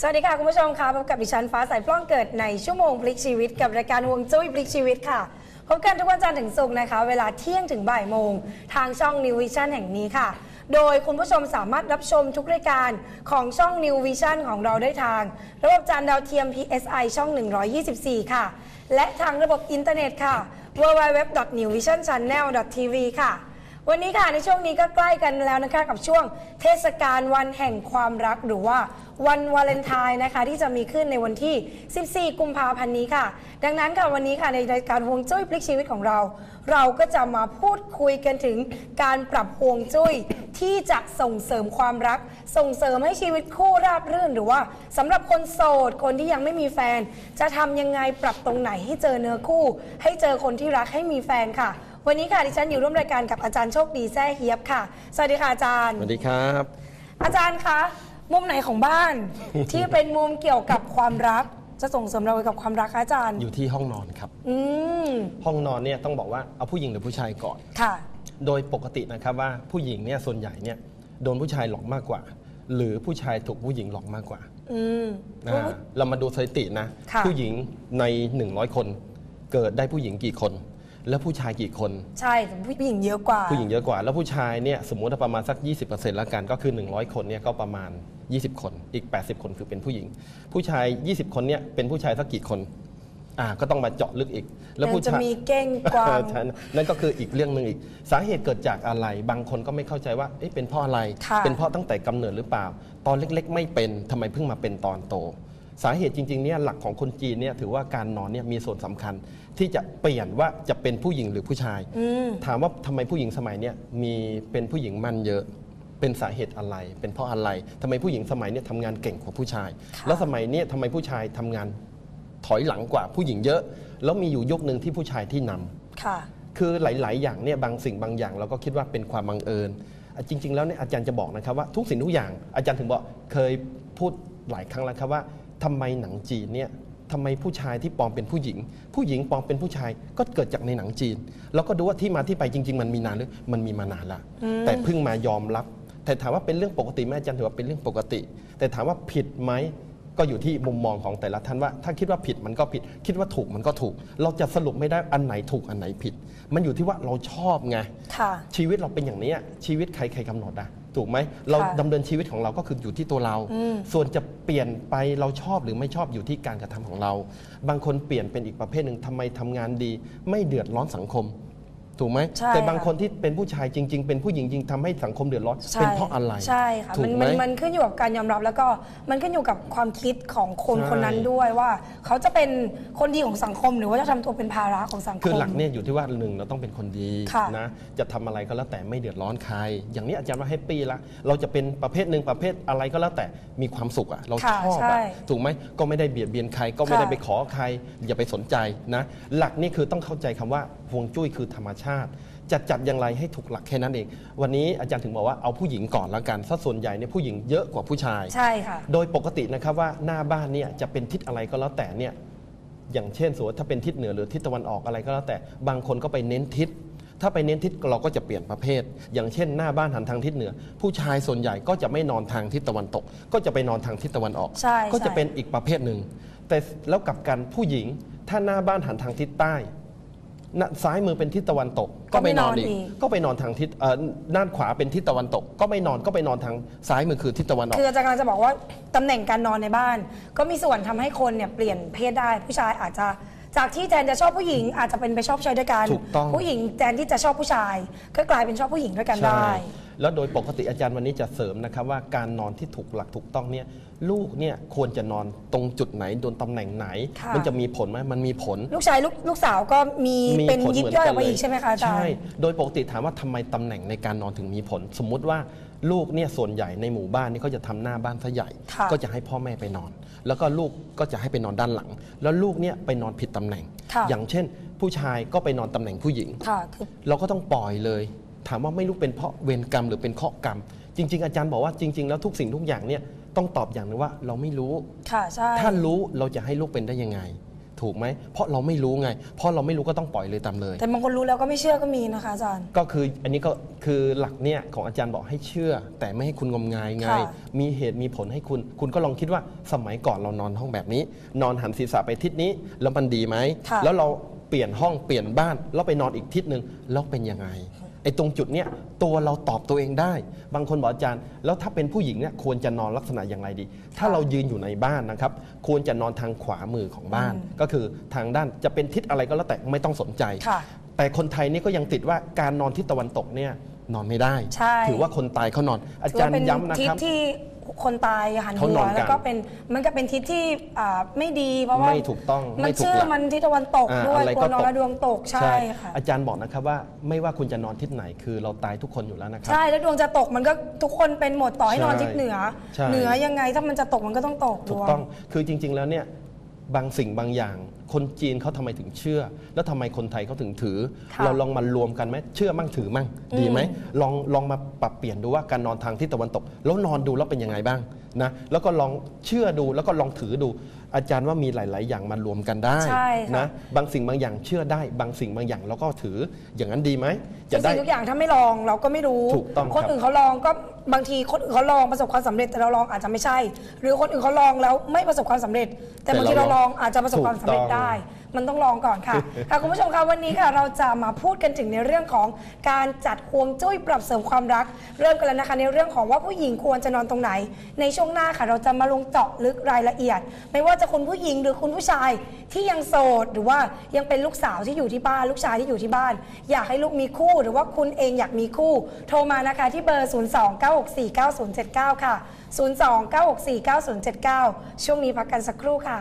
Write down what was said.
สวัสดีค่ะ คุณผู้ชมค่ะพบกับดิฉันฟ้าใสปล้องเกิดในชั่วโมงพลิกชีวิต กับรายการวงจุ้ยพลิกชีวิตค่ะพบกันทุกวันจันทร์ถึงศุกร์นะคะ เวลาเที่ยงถึงบ่ายโมง ทางช่อง New Vision แห่งนี้ค่ะ โดยคุณผู้ชมสามารถรับชมทุกรายการของช่อง New Vision ของเราได้ทาง ระบบจานดาวเทียม PSI ช่อง 124 ค่ะ และทางระบบอินเทอร์เน็ตค่ะ www.newvisionchannel.tv ค่ะ วันนี้ค่ะในช่วงนี้ก็ใกล้กันแล้วนะคะกับช่วงเทศกาลวันแห่งความรักหรือว่าวันวาเลนไทน์นะคะที่จะมีขึ้นในวันที่ 14 กุมภาพันธ์นี้ค่ะ ดังนั้นค่ะวันนี้ค่ะในรายการฮวงจุ้ยพลิกชีวิตของเรา เราก็จะมาพูดคุยกันถึงการปรับฮวงจุ้ยที่จะส่งเสริมความรัก ส่งเสริมให้ชีวิตคู่ราบรื่น หรือว่าสำหรับคนโสดคนที่ยังไม่มีแฟน จะทำยังไงปรับตรงไหนให้เจอเนื้อคู่ ให้เจอคนที่รักให้มีแฟนค่ะ วันนี้ค่ะดิฉันอยู่ร่วมรายการกับอาจารย์โชคดีแซ่เฮียบค่ะ สวัสดีค่ะอาจารย์ สวัสดีครับ อาจารย์คะมุมไหนของบ้าน ที่เป็นมุมเกี่ยวกับความรัก จะส่งเสริมเราเกี่ยวกับความรักคะอาจารย์ อยู่ที่ห้องนอนครับ อืมห้องนอนเนี่ยต้องบอกว่าเอาผู้หญิงหรือผู้ชายก่อน ค่ะ โดยปกตินะครับว่าผู้หญิงเนี่ยส่วนใหญ่เนี่ยโดนผู้ชายหลอกมากกว่า หรือผู้ชายถูกผู้หญิงหลอกมากกว่าอืม อ่าเรามาดูสถิตินะ ค่ะ ผู้หญิงใน 100 คน เกิดได้ผู้หญิงกี่คน แล้วผู้ชายกี่คน ใช่แต่ผู้หญิงเยอะกว่า ผู้หญิงเยอะกว่า แล้วผู้ชายเนี่ยสมมุติว่าประมาณสัก 20%แล้วกันก็คือ 100 คนเนี่ยก็ประมาณ 20 คน อีก 80 คนคือเป็นผู้หญิง ผู้ชาย 20 คนเนี่ยเป็นผู้ชายสักกี่คนอ่าก็ต้องมาเจาะลึกอีก แล้วผู้จะชายมีเก้งกวางใช่นั่นก็คืออีกเรื่องหนึ่งอีก สาเหตุเกิดจากอะไร บางคนก็ไม่เข้าใจว่าเอ๊ะเป็นเพราะอะไรค่ะเป็นเพราะตั้งแต่กำเนิดหรือเปล่า ตอนเล็กๆ ไม่เป็นทำไมเพิ่งมาเป็นตอนโต สาเหตุจริงๆเนี่ยหลักของคนจีนเนี่ยถือว่าการนอนเนี่ยมีส่วนสำคัญ ที่จะเปลี่ยนว่าจะเป็นผู้หญิงหรือผู้ชายอืมถามว่าทำไมผู้หญิงสมัยเนี่ยมีเป็นผู้หญิงมันเยอะ เป็นสาเหตุอะไร เป็นเพราะอะไรทำไมผู้หญิงสมัยเนี่ยทำงานเก่งกว่าผู้ชายค่ะแล้วสมัยเนี้ทำไมผู้ชายทำงานถอยหลังกว่าผู้หญิงเยอะ แล้วมีอยู่ยุคหนึ่งที่ผู้ชายที่นำ ค่ะ คือหลาย ๆ อย่างเนี่ยบางสิ่งบางอย่างเราก็คิดว่าเป็นความบังเอิญอะจริง ๆ แล้วเนี่ยอาจารย์จะบอกนะครับว่าทุกสิ่งทุกอย่างอาจารย์ถึงบอกเคยพูดหลายครั้งแล้วครับว่าทำไมหนังจีนเนี่ย ทำไมผู้ชายที่ปลอมเป็นผู้หญิง ผู้หญิงปลอมเป็นผู้ชายก็เกิดจากในหนังจีน แล้วก็ดูว่าที่มาที่ไปจริง ๆ มันมีนานหรือมันมีมานานละแต่เพิ่งมายอมรับ แต่ถามว่าเป็นเรื่องปกติไหมอาจารย์ถือว่าเป็นเรื่องปกติ แต่ถามว่าผิดไหมก็อยู่ที่มุมมองของแต่ละท่านว่า ถ้าคิดว่าผิดมันก็ผิด คิดว่าถูกมันก็ถูก เราจะสรุปไม่ได้อันไหนถูกอันไหนผิด มันอยู่ที่ว่าเราชอบไงค่ะชีวิตเราเป็นอย่างนี้อะชีวิตใครใครกำหนดอะ ถูกไหมเราค่ะดำเนินชีวิตของเราก็คืออยู่ที่ตัวเรา อืม ส่วนจะเปลี่ยนไปเราชอบหรือไม่ชอบอยู่ที่การกระทำของเรา บางคนเปลี่ยนเป็นอีกประเภทหนึ่งทำไมทำงานดี ไม่เดือดร้อนสังคม ถูกไหมใช่แต่บางค่ะ คนที่เป็นผู้ชายจริง ๆ เป็นผู้หญิงจริงทำให้สังคมเดือดร้อนใช่เป็นเพราะอะไรใช่ค่ะถูมักนไหม มันมันขึ้นอยู่กับการยอมรับแล้วก็มันขึ้นอยู่กับความคิดของคนใช่ คนนั้นด้วยว่า เขาจะเป็นคนดีของสังคม หรือว่าจะทำตัวเป็นภาระของสังคม คือหลักเนี่ยอยู่ที่ว่าหนึ่งเราต้องเป็นคนดีค่ะนะจะทำอะไรก็แล้วแต่ไม่เดือดร้อนใคร อย่างนี้อาจารย์ว่าแฮปปี้ละเราจะเป็นประเภทหนึ่งประเภทอะไรก็แล้วแต่มีความสุขอะเราค่ะชอบใช่อะถูกไหมก็ไม่ได้เบียดเบียนใครก็ไม่ได้ค่ะ ไปขอใครอย่าไปสนใจนะหลักนี่คือต้องเข้าใจคำว่าฮวงจุ้ยคือธรรมชาติ จะจัดอย่างไรให้ถูกหลักแค่นั้นเอง วันนี้อาจารย์ถึงบอกว่าเอาผู้หญิงก่อนละกันซะส่วนใหญ่เนี่ยผู้หญิงเยอะกว่าผู้ชาย ใช่ค่ะ โดยปกตินะครับว่าหน้าบ้านเนี่ยจะเป็นทิศอะไรก็แล้วแต่เนี่ยอย่างเช่นสมมติถ้าเป็นทิศเหนือหรือทิศตะวันออกอะไรก็แล้วแต่บางคนก็ไปเน้นทิศ ถ้าไปเน้นทิศเราก็จะเปลี่ยนประเภท อย่างเช่นหน้าบ้านหันทางทิศเหนือ ผู้ชายส่วนใหญ่ก็จะไม่นอนทางทิศตะวันตก ก็จะไปนอนทางทิศตะวันออก ใช่ก็จะใช่ เป็นอีกประเภทหนึ่งแต่แล้วกลับกันผู้หญิงถ้าหน้าบ้านหันทางทิศใต้หน้า ซ้ายมือเป็นทิศตะวันตก ก็ไม่นอนอีกก็ไปนอนทางทิศเอ่อด้านขวาเป็นทิศตะวันตก ก็ไม่นอนก็ไปนอนทางซ้ายมือคือทิศตะวันออกคืออาจารย์กำลังจะบอกว่าตำแหน่งการนอนในบ้าน ก็มีส่วนทำให้คนเนี่ยเปลี่ยนเพศได้ผู้ชายอาจจะจากที่แทนจะชอบผู้หญิงอาจจะเป็นไปชอบผู้ชายด้วยกันถูกต้องผู้หญิงแทนที่จะชอบผู้ชาย ก็กลายเป็นชอบผู้หญิงด้วยกันได้ใช่ แล้วโดยปกติอาจารย์วันนี้จะเสริมนะครับว่าการนอนที่ถูกหลักถูกต้องเนี่ยลูกเนี่ยควรจะนอนตรงจุดไหนโดนตำแหน่งไหน ค่ะ มันจะมีผลไหมมันมีผล ลูกชายลูกลูกสาวก็มีมีเป็นผลยิบเหมือนย่อยอกัอนกไปเลยอีกใช่ไหมคะอาจารย์ใช่โดยปกติถามว่าทำไมตำแหน่งในการนอนถึงมีผล สมมุติว่าลูกเนี่ยส่วนใหญ่ในหมู่บ้านนี่เขาจะทำหน้าบ้านซะใหญ่ ค่ะก็จะให้พ่อแม่ไปนอน แล้วก็ลูกก็จะให้ไปนอนด้านหลัง แล้วลูกเนี่ยไปนอนผิดตำแหน่ง ค่ะ อย่างเช่น ผู้ชายก็ไปนอนตำแหน่งผู้หญิง ค่ะคือ เราก็ต้องปล่อยเลย ถามว่าไม่รู้เป็นเพราะเวรกรรมหรือเป็นเคราะห์กรรม จริง ๆ อาจารย์บอกว่าจริง ๆ แล้วทุกสิ่งทุกอย่างเนี่ยต้องตอบอย่างหนึงว่าเราไม่รู้ ค่ะใช่ ถ้ารู้เราจะให้ลูกเป็นได้ยังไงถูถูกไหม เพราะเราไม่รู้ไง เพราะเราไม่รู้ก็ต้องปล่อยเลยตามเลย แต่บางคนรู้แล้วก็ไม่เชื่อก็มีนะคะอาจารย์ ก็คืออันนี้ก็คือหลักเนี่ยของอาจารย์บอกให้เชื่อ แต่ไม่ให้คุณงมงายไง ค่ะ มีเหตุมีผลให้คุณ คุณก็ลองคิดว่าสมัยก่อนเรานอนห้องแบบนี้ นอนหันศีรษะไปทิศนี้ แล้วมันดีไหมค่ะ แล้วเราเปลี่ยนห้องเปลี่ยนบ้านแล้วไปนอนอีกทิศหนึ่งแล้วเป็นยังไง ไอ้ตรงจุดเนี้ยตัวเราตอบตัวเองได้ บางคนบอกอาจารย์ แล้วถ้าเป็นผู้หญิงเนี่ยควรจะนอนลักษณะอย่างไรดี ถ้าเรายืนอยู่ในบ้านนะครับ ควรจะนอนทางขวามือของบ้าน ก็คือทางด้านจะเป็นทิศอะไรก็แล้วแต่ไม่ต้องสนใจ ค่ะ แต่คนไทยนี่ก็ยังติดว่าการนอนทิศตะวันตกเนี่ยนอนไม่ได้ ใช่ ถือว่าคนตายเขานอน อาถือจารว่าย์เป็นย้ำนะทิศครับ ที่ คนตายหันเขาหันวอนกันแล้วก็เป็นมันก็เป็นทิศที่อ่าไม่ดีเพราะว่าไม่ถูกต้องมัไม่นถูกชื่อหลักมันทิศตะวันตกอ่าด้วยอะไรกลัก็วนอนตกแล้วดวงตกใช่ค่ะอาจารย์บอกนะครับว่าไม่ว่าคุณจะนอนทิศไหนคือเราตายทุกคนอยู่แล้วนะครับ ใช่แล้วดวงจะตกมันก็ทุกคนเป็นหมดต่อให้นอนใช่ทิศเหนือ ใช่ เหนือยังไงถ้ามันจะตกมันก็ต้องตกถูดกวง ต้องคือจริง ๆ แล้วเนี่ย บางสิ่งบางอย่าง คนจีนเขาทำไมถึงเชื่อ แล้วทำไมคนไทยเขาถึงถือ ค่ะเราลองมารวมกันไหมเชื่อมั่งถือมั่งดีไหมลองลองมาปรับเปลี่ยนดูว่าการนอนทางทิศตะวันตก แล้วนอนดูแล้วเป็นยังไงบ้างนะแล้วก็ลองเชื่อดูแล้วก็ลองถือดู อาจารย์ว่ามีหลาย ๆ อย่างมารวมกันได้ใช่ค่ะ นะบางสิ่งบางอย่างเชื่อได้ บางสิ่งบางอย่างเราก็ถืออย่างนั้นดีไหมทุจะกได้ สิ่งทุกอย่างถ้าไม่ลองเราก็ไม่รู้ ถูกต้องคนครับอื่นเขาลองก็บางทีคนอื่นเขาลองประสบความสำเร็จแต่เราลองอาจจะไม่ใช่ หรือคนอื่นเขาลองแล้วไม่ประสบความสำเร็จ แต่บางทีเราลองอาจจะประสบความสำเร็จได้ มันต้องลองก่อนค่ะ ค่ะคุณผู้ชมคะวันนี้ค่ะ เราจะมาพูดกันถึงในเรื่องของการจัดฮวงจุ้ยปรับเสริมความรัก เริ่มกันแล้วนะคะ ในเรื่องของว่าผู้หญิงควรจะนอนตรงไหน ในช่วงหน้าค่ะ เราจะมาลงเจาะลึกรายละเอียด ไม่ว่าจะคุณผู้หญิงหรือคุณผู้ชายที่ยังโสดหรือว่ายังเป็นลูกสาวที่อยู่ที่บ้าน ลูกชายที่อยู่ที่บ้าน อยากให้ลูกมีคู่ หรือว่าคุณเองอยากมีคู่ โทรมานะคะที่เบอร์ 029649079 ค่ะ 029649079 ช่วงนี้พักกันสักครู่ค่ะ